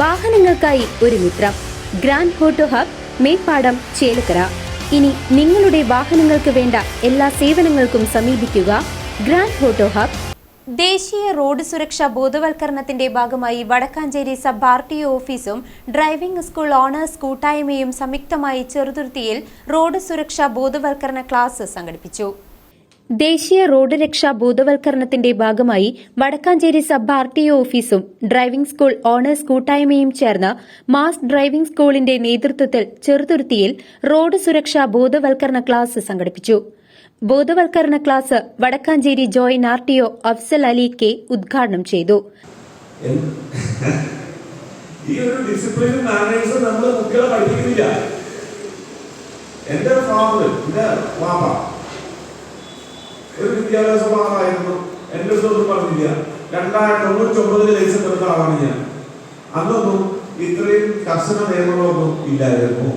വാഹനങ്ങൾക്കായി ഒരു മിത്രം. Grand auto hub Meppadam Chelakkara. ഇനി നിങ്ങളുടെ വാഹനങ്ങൾക്ക് വേണ്ട എല്ലാ സേവനങ്ങൾക്കും സമീപിക്കുക ഗ്രാൻഡ് ഹോട്ടോ ഹബ്. ദേശീയ റോഡ് സുരക്ഷാ ബോധവൽക്കരണത്തിന്റെ ഭാഗമായി Vadakkancheri sub R T O ഓഫീസും ഡ്രൈവിംഗ് സ്കൂൾ ഓണേഴ്സ് കൂട്ടായ്മയും സംയുക്തമായി ചെറുതുരുത്തിയിൽ റോഡ് സുരക്ഷാ ബോധവൽക്കരണ ക്ലാസ് സംഘടിപ്പിച്ചു. ദേശീയ റോഡ് രക്ഷാ ബോധവൽക്കരണത്തിന്റെ ഭാഗമായി വടക്കാഞ്ചേരി സബ് ആർ ടി ഓഫീസും ഡ്രൈവിംഗ് സ്കൂൾ ഓണേഴ്സ് കൂട്ടായ്മയും ചേർന്ന് മാസ് ഡ്രൈവിംഗ് സ്കൂളിന്റെ നേതൃത്വത്തിൽ ചെറുതുരുത്തിയിൽ റോഡ് സുരക്ഷാ ബോധവൽക്കരണ ക്ലാസ് സംഘടിപ്പിച്ചു. ബോധവൽക്കരണ class Vadakkancheri joint R T O Afsal Ali K ഉദ്ഘാടനം ചെയ്തു. ഈ ഒരു നമ്മൾ പഠിപ്പിക്കുന്നില്ല. എന്റെ ഒരു വിദ്യാഭ്യാസ പാഠമായിരുന്നു എന്റെ അടുത്തൊന്നും പറഞ്ഞില്ല. രണ്ടായിരത്തി തൊണ്ണൂറ്റി ഒമ്പതിൽ ലൈസൻസ് എടുത്ത ആളാണ് ഞാൻ. അന്നൊന്നും ഇത്രയും കർശന നിയമങ്ങളൊന്നും ഇല്ലായിരുന്നു.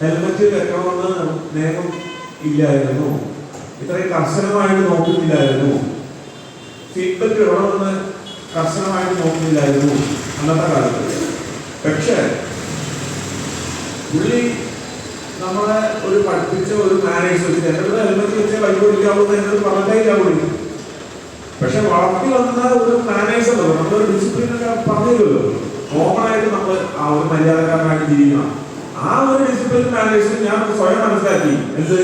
ഹെൽമറ്റ് വെക്കണമെന്ന് നിയമം ഇല്ലായിരുന്നു. ഇത്രയും കർശനമായിട്ട് നോക്കുന്നില്ലായിരുന്നു. സീറ്റ് ബെൽറ്റ് ഇടണമെന്ന് കർശനമായിട്ട് നോക്കുന്നില്ലായിരുന്നു അന്നത്തെ കാലത്ത്. പക്ഷേ പുള്ളി നമ്മളെ ഒരു പഠിപ്പിച്ച ഒരു മാനേജ് വെച്ചിട്ട് എന്റെ ഹെൽമെറ്റ് വെച്ച് കൈ ഓടിക്കാവുന്ന എന്റെ അടുത്ത് പറഞ്ഞില്ല പുള്ളി. പക്ഷെ വളർത്തി വന്ന ഒരു മാനേജർ നമ്മളൊരു ഡിസിപ്ലിൻ ഒക്കെ പറഞ്ഞില്ലല്ലോ. കോമൺ ആയിട്ട് നമ്മൾ ആ ഒരു മര്യാദക്കാരനായിട്ട് ജീവിക്കണം. ആ ഒരു ഡിസിപ്ലിൻ മാനേജ് ഞാൻ സ്വയം മനസ്സിലാക്കി. എന്ത്?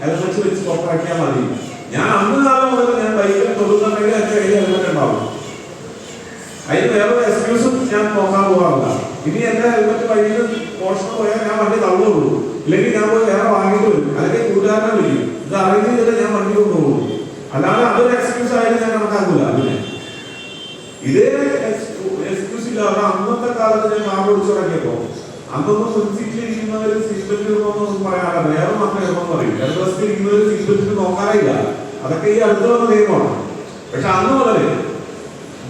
ഹെൽമെറ്റ് വെച്ച് പുറത്താക്കിയാൽ മതി. ഞാൻ അന്ന് കാലം മുതൽ ഞാൻ ബൈക്കിൽ തൊടുന്നുണ്ടെങ്കിൽ എന്റെ കയ്യിൽ ഹെൽമെറ്റ് ഉണ്ടാവും. അതിന് വേറൊരു എക്സ്ക്യൂസും ഞാൻ നോക്കാൻ പോകാറില്ല. ഇനി എന്റെ ഹെൽമെറ്റ് വഴിയിൽ പോർഷൻ പോയാൽ ഞാൻ വണ്ടി തള്ളുള്ളൂ ഇല്ലെങ്കിൽ ഞാൻ പോയി വേറെ വാങ്ങിയിട്ട് വരും. അല്ലെങ്കിൽ കൂട്ടുകാരനെ വിളിക്കും. ഇത് അറിയുന്നില്ല ഞാൻ വണ്ടി കൊണ്ടുപോകും. അല്ലാതെ അതൊരു എക്സ്ക്യൂസ് ആയിട്ട് ഞാൻ കണക്കാക്കൂല അതിനെ. ഇതേ എക്സ്ക്യൂസ് ഇല്ല. അന്നത്തെ കാലത്ത് ഞാൻ കാർ തുടങ്ങിയപ്പോ അന്നൊന്നും മുൻസീറ്റിൽ ഇരിക്കുന്നവർ സീറ്റ് പറയാറില്ല. വേറെ മാത്രമേ പറയും. ഇടതുവശത്ത് ഇരിക്കുന്നവർ സീറ്റ് നോക്കാറില്ല അതൊക്കെ ഈ അടുത്ത് വന്ന നിയമമാണ്. പക്ഷെ അന്ന് വളരെ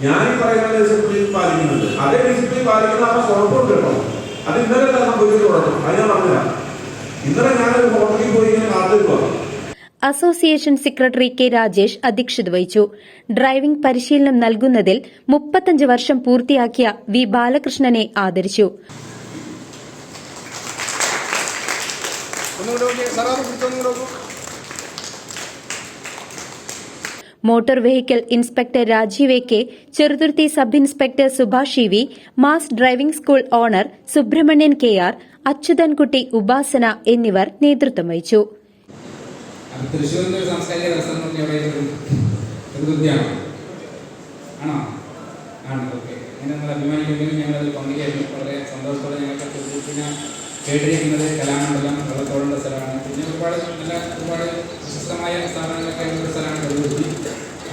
ഞാൻ ഈ പറയുന്ന ഡിസിപ്ലിൻ പാലിക്കുന്നുണ്ട് അതേ ഡിസിപ്ലിൻ പാലിക്കുന്ന ആ സ്വർണം കേട്ടോ. അത് ഇന്നലെ തന്നെ സംഭവിച്ചത് തുടങ്ങും അത് ഞാൻ പറഞ്ഞുതരാം ഇന്നലെ ഞാനൊരു ഹോട്ടലിൽ പോയി ഇങ്ങനെ കാത്തിരിക്കുക അസോസിയേഷൻ സെക്രട്ടറി കെ രാജേഷ് അധ്യക്ഷത വഹിച്ചു. ഡ്രൈവിംഗ് പരിശീലനം നൽകുന്നതിൽ മുപ്പത്തഞ്ച് വർഷം പൂർത്തിയാക്കിയ വി ബാലകൃഷ്ണനെ ആദരിച്ചു. ഒന്നുകൂടെ motor vehicle inspector Rajeev K Cheruthuruthy sub inspector Subhash V mass driving school owner Subramanian K R Achuthankutty Upasana എന്നിവർ നേതൃത്വം വഹിച്ചു. കേട്ടിരിക്കുന്നത് കലാമണ്ഡലം വെള്ളത്തോടുള്ള സ്ഥലമാണ്. പിന്നെ ഒരുപാട് നല്ല ഒരുപാട് പ്രശസ്തമായ സ്ഥാപനങ്ങളൊക്കെ ഉള്ള ഒരു സ്ഥലമാണ് കരുതുരുത്തി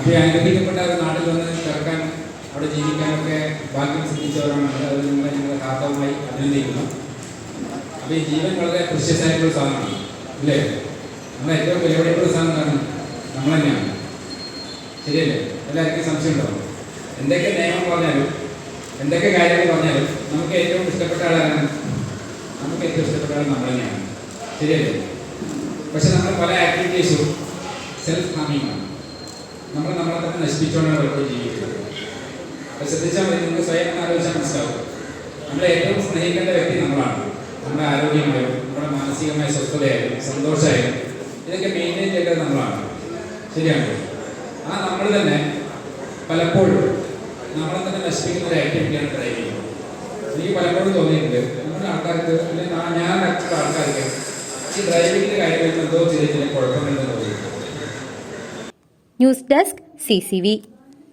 ഈ അനുഗ്രഹിക്കപ്പെട്ട ഒരു നാട്ടിൽ വന്ന് കിടക്കാൻ അവിടെ ജീവിക്കാനൊക്കെ ഭാഗ്യം സിദ്ധിച്ചവരാണ്. അത് നിങ്ങളെ ഞങ്ങൾ കാത്തവുമായി അഭിനന്ദിക്കുന്നു അപ്പോൾ ഈ ജീവൻ വളരെ പ്രശസ്തമായിട്ടുള്ള സാധനമാണ്. അല്ലേ? നമ്മളെ ഏറ്റവും വിലപിടിപ്പുള്ള സാധനം എന്താണ്? നമ്മൾ തന്നെയാണ്. ശരിയല്ലേ? എല്ലാവർക്കും സംശയം ഉണ്ടാവും എന്തൊക്കെ നിയമം പറഞ്ഞാലും എന്തൊക്കെ കാര്യങ്ങൾ പറഞ്ഞാലും നമുക്ക് ഏറ്റവും ഇഷ്ടപ്പെട്ട ആളാണ് നമുക്ക് ഏറ്റവും ഇഷ്ടപ്പെട്ട ആൾ നമ്മൾ തന്നെയാണ്. ശരിയല്ലേ? പക്ഷെ നമ്മൾ പല ആക്ടിവിറ്റീസും സെൽഫ് ഹാമിങ്ങാണ് നമ്മൾ നമ്മളെ തന്നെ നശിപ്പിച്ചുകൊണ്ടാണ് പലപ്പോഴും ജീവിക്കുന്നത്. അത് ശ്രദ്ധിച്ചാൽ മതി നിങ്ങൾക്ക് സ്വയം ആലോചിച്ചാൽ മനസ്സിലാവും. നമ്മളെ ഏറ്റവും സ്നേഹിക്കേണ്ട വ്യക്തി നമ്മളാണ്. നമ്മുടെ ആരോഗ്യമായാലും നമ്മുടെ മാനസികമായ സ്വസ്ഥതയായാലും സന്തോഷമായാലും ഇതൊക്കെ മെയിന്റെയിൻ ചെയ്യേണ്ടത് നമ്മളാണ്. ശരിയാണ്. ആ നമ്മൾ തന്നെ പലപ്പോഴും നമ്മളെ തന്നെ നശിപ്പിക്കുന്ന ഒരു ആക്ടിവിറ്റിയാണ് ഡ്രൈവിംഗ് എനിക്ക് പലപ്പോഴും തോന്നിയിട്ടുണ്ട് നമ്മുടെ ആൾക്കാർക്ക് അല്ലെങ്കിൽ ഞാൻ ആൾക്കാർക്ക് ഈ ഡ്രൈവിങ്ങിന്റെ കാര്യങ്ങൾ എന്തോ ചെയ്തിട്ട് കുഴപ്പമില്ലെന്ന് തോന്നിയിട്ടുണ്ട്. News desk C